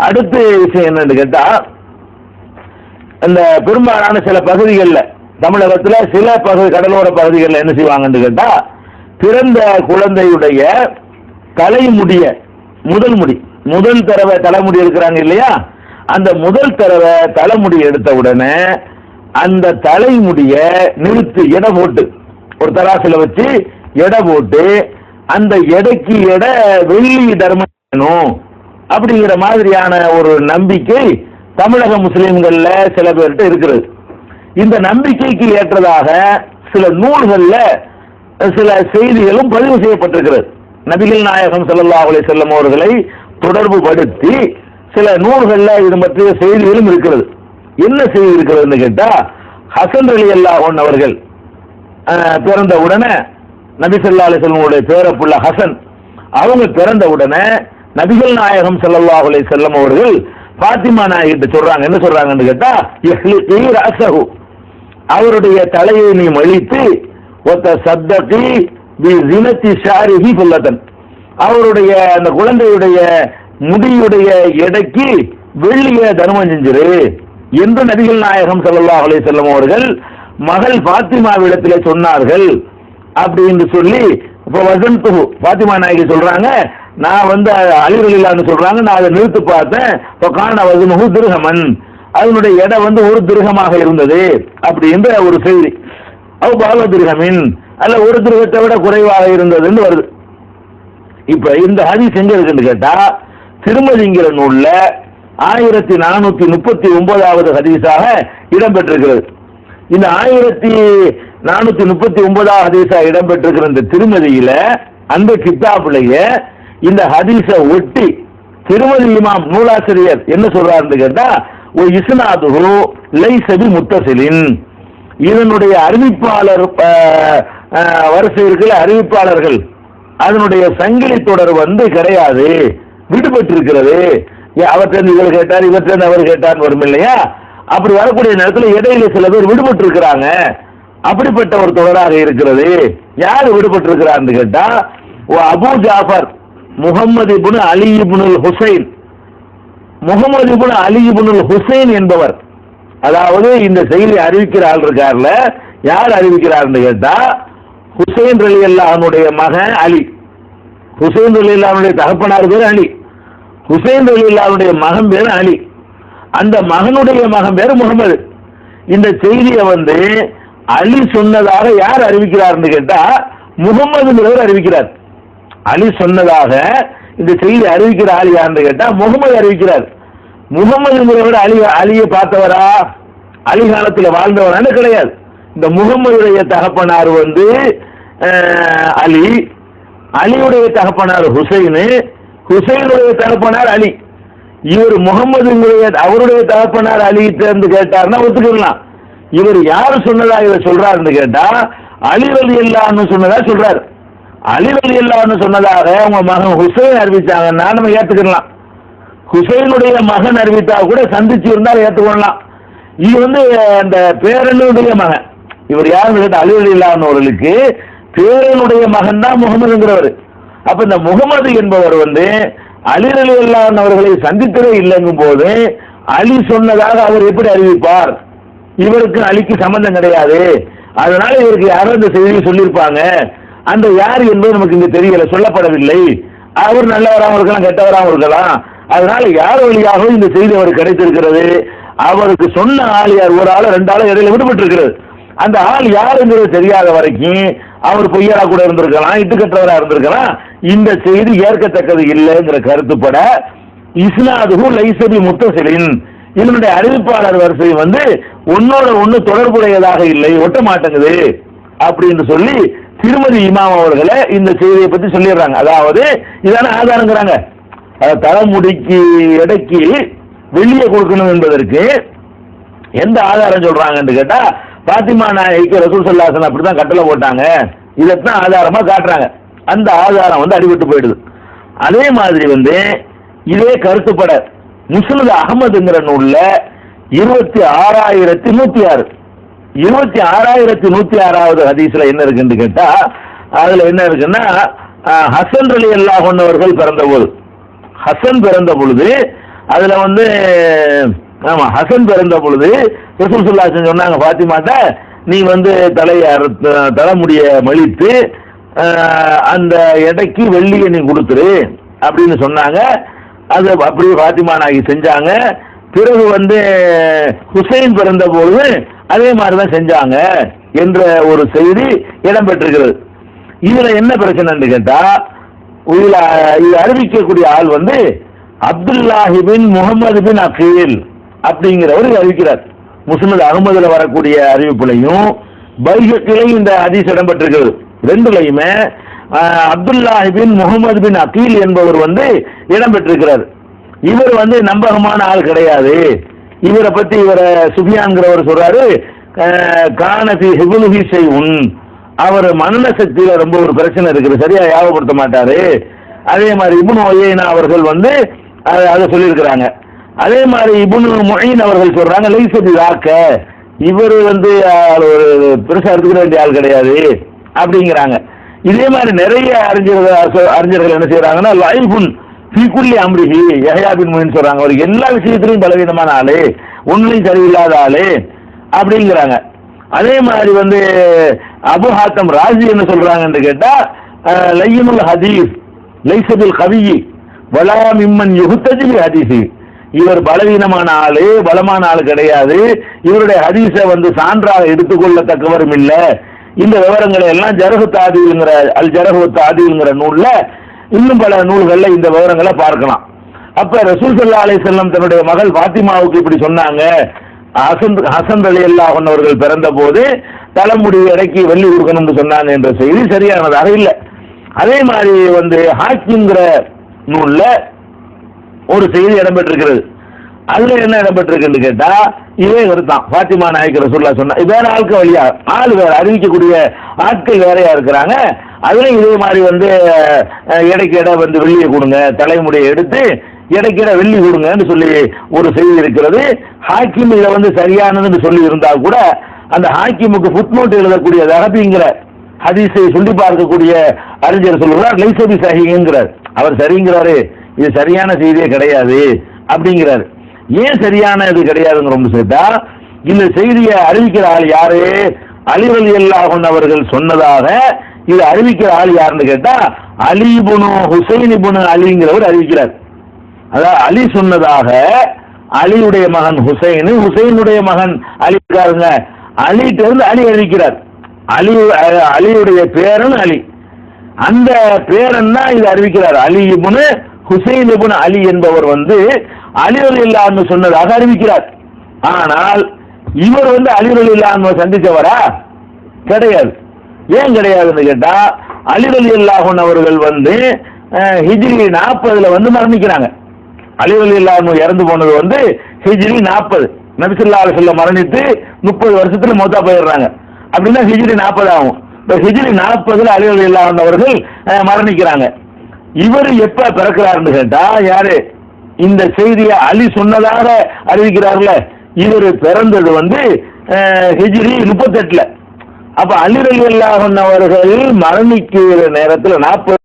அடுத்த விஷயம் என்னன்னு கேட்டா இந்த பெரும்பாலான சில பகுதிகளில் தமிழகத்தில் சில பகுதி கடலோர பகுதிகளில் என்ன செய்வாங்கன்னு கேட்டா பிறந்த குழந்தையுடைய தலைமுடிய முதல் முடி முதல் தடவை தலைமுடி எடுக்கிறாங்க இல்லையா? அந்த முதல் தடவை தலைமுடி எடுத்த உடனே அந்த தலைமுடிய நிறுத்து எடை போட்டு ஒரு தராசில வச்சு எடை போட்டு அந்த எடைக்கு எடை வெள்ளி தர்மம் வேணும் அப்படிங்கிற மாதிரியான ஒரு நம்பிக்கை தமிழக முஸ்லீம்கள்ல சில பேர்கிட்ட இருக்கிறது. இந்த நம்பிக்கைக்கு ஏற்றதாக சில நூல்கள்ல சில செய்திகளும் பதிவு செய்யப்பட்டிருக்கிறது. நபிகள் நாயகம் செல்லல்லா அவளை வஸல்லம் அவர்களை தொடர்பு படுத்தி சில நூல்கள்ல இது பற்றிய செய்திகளும் இருக்கிறது. என்ன செய்தி இருக்கிறதுன்னு கேட்டா ஹசன் அலி அல்லாஹன் அவர்கள் பிறந்த உடனே நபி சொல்லா அலி செல்வனுடைய பேரப்புள்ள ஹசன் அவங்க பிறந்த உடனே நபிகள் நாயகம் ஸல்லல்லாஹு அலைஹி அவர்கள் பாத்திமா நாயகிட்ட சொல்றாங்க. என்ன சொல்றாங்கன்னு கேட்டா இஹ்லிகி அவருடைய தலையை நீ மழித்து ஒத்த சத்தகி பி ஜினத்தி ஷாரிஹி புல்லதன் அவருடைய அந்த குழந்தையுடைய முடியுடைய எடைக்கு வெள்ளிய தர்மம் செஞ்சிரு என்று நபிகள் நாயகம் ஸல்லல்லாஹு அலைஹி செல்லம் அவர்கள் மகள் பாத்திமாவிடத்திலே சொன்னார்கள். அப்படின்னு சொல்லி இப்போ வசந்த் பாத்திமா நாயகி சொல்றாங்க நான் வந்து அலிரலில்லான்னு சொல்றாங்க. நான் அதை நிறுத்து பார்த்தேன். இப்போ காண முகு திருகமன் அதனுடைய எடை வந்து ஒரு திருகமாக இருந்தது அப்படின்ற ஒரு செய்தி. அவ பாவ திருகமின் அல்ல ஒரு திருகத்தை விட குறைவாக இருந்ததுன்னு வருது. இப்ப இந்த ஹதீஸ் எங்க இருக்குன்னு கேட்டா திருமதிங்கிற நூல்ல ஆயிரத்தி நானூத்தி முப்பத்தி ஒன்பதாவது ஹதீஸாக இடம்பெற்றிருக்கிறது. இந்த ஆயிரத்தி நானூத்தி முப்பத்தி ஒன்பதாவது ஹதீஸாக இடம்பெற்றிருக்கிற இந்த திருமதியில அந்த கித்தாப்புலையே இந்த ஹதீஸை ஒட்டி திருமதி இமாம் நூலாசிரியர் என்ன சொல்றாருன்னு கேட்டா ஒரு இஸ்னாதுகு லைசபி முத்தசிலின் இதனுடைய அறிவிப்பாளர் வரிசை இருக்கிற அறிவிப்பாளர்கள். அதனுடைய சங்கிலி தொடர் வந்து கிடையாது விடுபட்டிருக்கிறது. ஏ, இவர் கேட்டார் இவர்கிட்ட அவர் கேட்டார்னு வரும் இல்லையா? அப்படி வரக்கூடிய நேரத்தில் இடையில சில பேர் விடுபட்டு இருக்கிறாங்க அப்படிப்பட்ட ஒரு தொடராக இருக்கிறது. யார் விடுபட்டு இருக்கிறார்னு கேட்டா ஓ அபு ஜாஃபர் முகம்மது இபுனு அலி இபுனுல் ஹுசைன். முகமது இபுனு அலி இபுனுல் ஹுசைன் என்பவர். அதாவது இந்த செய்தி அறிவிக்கிற ஆள் இருக்கார்ல யார் அறிவிக்கிறார்னு கேட்டா ஹுசைன் அலி அல்லாஹனுடைய மகன் அலி. ஹுசைன் அலி அல்லாஹனுடைய தகப்பனார் பேர் அலி. ஹுசைன் அலி அல்லாஹனுடைய மகன் பேர் அலி. அந்த மகனுடைய மகன் பேர் முகமது இந்த செய்தியை வந்து அலி சொன்னதாக யார் அறிவிக்கிறார்னு கேட்டா முகமதுங்கிறவர் அறிவிக்கிறார். அலி சொன்னதாக இந்த செய்தி அறிவிக்கிற ஆள் யாருன்னு கேட்டா முகமது அறிவிக்கிறார். முகமதுங்கிறவர் அலி அலியை பார்த்தவரா? அலி காலத்தில் வாழ்ந்தவரான்னு கிடையாது. இந்த முகமதுடைய தகப்பனார் வந்து அலி. அலியுடைய தகப்பனார் ஹுசைனு. ஹுசைனுடைய தகப்பனார் அலி. இவர் முகமதுங்கிறய அவருடைய தகப்பனார் அலி தேர்ந்து கேட்டார்னா ஒத்துக்கலாம் இவர் யார் சொன்னதா இவர் சொல்றாருன்னு கேட்டா அலி வலி இல்லான்னு சொன்னதா சொல்றாரு. அழிவழி வலி இல்லான்னு சொன்னதாக உங்க மகன் ஹுசைன் அறிவிச்சாங்கன்னா நம்ம ஏத்துக்கலாம் ஹுசைனுடைய மகன் அறிவித்தா கூட சந்திச்சு இருந்தால் ஏத்துக்கொள்ளலாம். இது வந்து அந்த பேரனுடைய மகன். இவர் யாருன்னு கேட்ட அலி இல்லாதவர்களுக்கு பேரனுடைய மகன் தான் முகமதுங்கிறவர். அப்ப இந்த முகமது என்பவர் வந்து அலி இல்லாதவர்களை சந்தித்ததே இல்லைங்கும் போது அலி சொன்னதாக அவர் எப்படி அறிவிப்பார்? இவருக்கு அலிக்கு சம்பந்தம் கிடையாது. அதனால இவருக்கு யாரோ இந்த செய்தியை சொல்லியிருப்பாங்க. அந்த யார் என்பது நமக்கு இங்கே தெரியல சொல்லப்படவில்லை. அவர் நல்லவராகவும் இருக்கலாம் கெட்டவராகவும் இருக்கலாம். அதனால யார் வழியாகவும் இந்த செய்தி அவர் கிடைத்திருக்கிறது. அவருக்கு சொன்ன ஆள் யார்? ஒரு ஆள் ரெண்டு ஆள் இடையில விடுபட்டு இருக்கிறது அந்த ஆள் யாருங்கிறது தெரியாத வரைக்கும் அவர் பொய்யரா கூட இருந்திருக்கலாம் இட்டுக்கட்டவரா இருந்திருக்கலாம். இந்த செய்தி ஏற்கத்தக்கது இல்லைங்கிற கருத்துப்பட இஸ்னாதுகு லைசபி முத்தசிலின் இதனுடைய அறிவிப்பாளர் வரிசை வந்து ஒன்னோட ஒண்ணு தொடர்புடையதாக இல்லை ஒட்ட மாட்டேங்குது அப்படின்னு சொல்லி திருமதி இமாம் அவர்களே இந்த செய்தியை பத்தி சொல்லிடுறாங்க. அதாவது இதான ஆதாரங்கிறாங்க. தலைமுடிக்கு இடைக்கு வெளியே கொடுக்கணும் என்பதற்கு எந்த ஆதாரம் சொல்றாங்கன்னு கேட்டா பாத்திமா நாயக்கு ரசூல் சல்லாசன் அப்படிதான் கட்டளை போட்டாங்க. இதைத்தான் ஆதாரமா காட்டுறாங்க. அந்த ஆதாரம் வந்து அடிபட்டு போயிடுது. அதே மாதிரி வந்து இதே கருத்துப்பட முஸ்லித் அகமதுங்கிற நூல்ல இருபத்தி ஆறாயிரத்தி நூத்தி ஆறு இருபத்தி ஆறாயிரத்தி நூத்தி ஆறாவது ஹதீஸ்ல என்ன இருக்குன்னு கேட்டா அதுல என்ன இருக்குன்னா ஹசன் அலி அல்லாஹ் அவர்கள் பிறந்த போது ஹசன் பிறந்த பொழுது அதுல வந்து ஆமா ஹசன் பிறந்த பொழுது ரசூல் சுல்லாசன் சொன்னாங்க பாத்திமாட்ட நீ வந்து தலையை தலைமுடிய மலித்து அந்த எடைக்கு வெள்ளியை நீ கொடுத்துரு அப்படின்னு சொன்னாங்க. அது அப்படியே பாத்திமா நாயகி செஞ்சாங்க. பிறகு வந்து ஹுசைன் பிறந்த பொழுது அதே மாதிரி தான் செஞ்சாங்க என்ற ஒரு செய்தி இடம்பெற்றிருக்கிறது இதுல என்ன பிரச்சனைன்னு கேட்டா இதுல இது அறிவிக்கக்கூடிய ஆள் வந்து அப்துல்லாஹி பின் முகமது பின் அகீல் அப்படிங்கிறவர் அறிவிக்கிறார். முஸ்லிம் அகமதுல வரக்கூடிய அறிவிப்புலையும் பைகத்திலையும் இந்த அதிஸ் இடம்பெற்றிருக்கிறது ரெண்டுலையுமே அப்துல்லாஹி பின் முகமது பின் அகீல் என்பவர் வந்து இடம்பெற்றிருக்கிறார் இவர் வந்து நம்பகமான ஆள் கிடையாது. இவரை பத்தி இவரை சுபியான்கிறவர் சொல்றாரு காணதி கானபி ஹிபுலுஹி அவர் மனநல சக்தியில ரொம்ப ஒரு பிரச்சனை இருக்குது சரியா ஞாபகப்படுத்த மாட்டாரு. அதே மாதிரி இபுனு ஒய்யினா அவர்கள் வந்து அதை அதை சொல்லியிருக்கிறாங்க. அதே மாதிரி இபுனு மொயின் அவர்கள் சொல்றாங்க லைசபி வாக்க இவர் வந்து ஒரு பெருசா எடுத்துக்க வேண்டிய ஆள் கிடையாது அப்படிங்கிறாங்க. இதே மாதிரி நிறைய அறிஞர்கள் அறிஞர்கள் என்ன செய்யறாங்கன்னா லைஃபுன் ஃபீக்குள்ளி அம்ரிஹி யஹயாபின் பின் சொல்கிறாங்க சொல்றாங்க. அவர் எல்லா விஷயத்திலையும் பலவீனமான ஆளு ஒன்றுலையும் சரியில்லாத ஆளு அப்படிங்கிறாங்க. அதே மாதிரி வந்து அபு ஹாத்தம் ராஜி என்ன சொல்கிறாங்கன்னு கேட்டா அஹ், ஹதீஸ் லைசபில் கவியி வலா மிம்மன் யுகுத்தஜிபி ஹதீஸி. இவர் பலவீனமான ஆளு பலமான ஆள் கிடையாது. இவருடைய ஹதீஸை வந்து சான்றாக எடுத்துக்கொள்ளத்தக்கவரும் இல்லை. இந்த விவரங்களை எல்லாம் ஜரகு தாதிங்கிற அல் ஜரகு தாதிங்கிற நூல்ல இன்னும் பல நூல்களில் இந்த விவரங்களை பார்க்கலாம். அப்ப ரசூல் சல்லா அலி செல்லம் தன்னுடைய மகள் பாத்திமாவுக்கு இப்படி சொன்னாங்க. ஹசன் ஹசன் அலி அல்லாஹ் அவர்கள் பிறந்த போது தலைமுடி இடைக்கு வெள்ளி கொடுக்கணும்னு சொன்னாங்க என்ற செய்தி சரியானதாக இல்லை. அதே மாதிரி வந்து ஹாக்கிங்கிற நூல்ல ஒரு செய்தி இடம்பெற்றிருக்கிறது. அதுல என்ன இடம்பெற்றிருக்குன்னு கேட்டா இதே கருத்தான். பாத்திமா நாயக்கர் ரசூல்லா சொன்னா வேற ஆட்கள் வழியா ஆள் வேற அறிவிக்கக்கூடிய ஆட்கள் வேறையா இருக்கிறாங்க. அதுலயும் இதே மாதிரி வந்து இடைக்கிட இடைக்கு வந்து வெள்ளியை கொடுங்க தலைமுடியை எடுத்து இடைக்கிட வெள்ளி கொடுங்கன்னு சொல்லி ஒரு செய்தி இருக்கிறது. ஹாக்கிம் இதை வந்து சரியானதுன்னு சொல்லி இருந்தா கூட அந்த ஹாக்கிமுக்கு ஃபுட்நோட் எழுதக்கூடிய தகபிங்கிற ஹதீஸை சொல்லி பார்க்கக்கூடிய அறிஞர் சொல்கிறார் லைசபி சஹிங்கிறார் அவர் சரிங்கிறாரு இது சரியான செய்தியே கிடையாது அப்படிங்கிறார். ஏன் சரியான இது கிடையாதுங்கிற சேர்த்தா இந்த செய்தியை அறிவிக்கிற ஆள் யாரு? அலிவலி அல்லாஹன் அவர்கள் சொன்னதாக இது அறிவிக்கிற ஆள் யாருன்னு கேட்டா அலிபுனு ஹுசைன் புனு அலிங்கிறவர் அறிவிக்கிறார். அதாவது அலி சொன்னதாக அலியுடைய மகன் ஹுசைன் ஹுசைனுடைய மகன் அலி இருக்காருங்க. அலிட்ட இருந்து அலி அறிவிக்கிறார். அலி அலியுடைய பேரன் அலி. அந்த பேரன் தான் இது அறிவிக்கிறார். அலி இபுனு ஹுசைன் இபுனு அலி என்பவர் வந்து அலிவல் இல்லான்னு சொன்னதாக அறிவிக்கிறார். ஆனால் இவர் வந்து அலிவல் இல்லான்னு சந்தித்தவரா கிடையாது. ஏன் கிடையாதுன்னு கேட்டா அலிவலி இல்லாஹன் அவர்கள் வந்து ஹிஜ்ரி நாற்பதுல வந்து மரணிக்கிறாங்க. அலிவலி இல்லாம இறந்து போனது வந்து ஹிஜ்ரி நாற்பது நபிசுல்லா அலுவல்ல மரணித்து முப்பது வருஷத்துல மொத்தா போயிடுறாங்க. அப்படின்னா ஹிஜ்ரி நாற்பது ஆகும். இப்போ ஹிஜ்ரி நாற்பதுல அலிவலி இல்லாம அவர்கள் மரணிக்கிறாங்க. இவர் எப்ப பிறக்கிறாருன்னு கேட்டா யாரு? இந்த செய்தியை அலி சொன்னதாக அறிவிக்கிறார்ல. இவர் பிறந்தது வந்து ஹிஜ்ரி முப்பத்தெட்டுல. அப்ப அலி அலி அவர்கள் மரணிக்கிற நேரத்தில் நாற்பது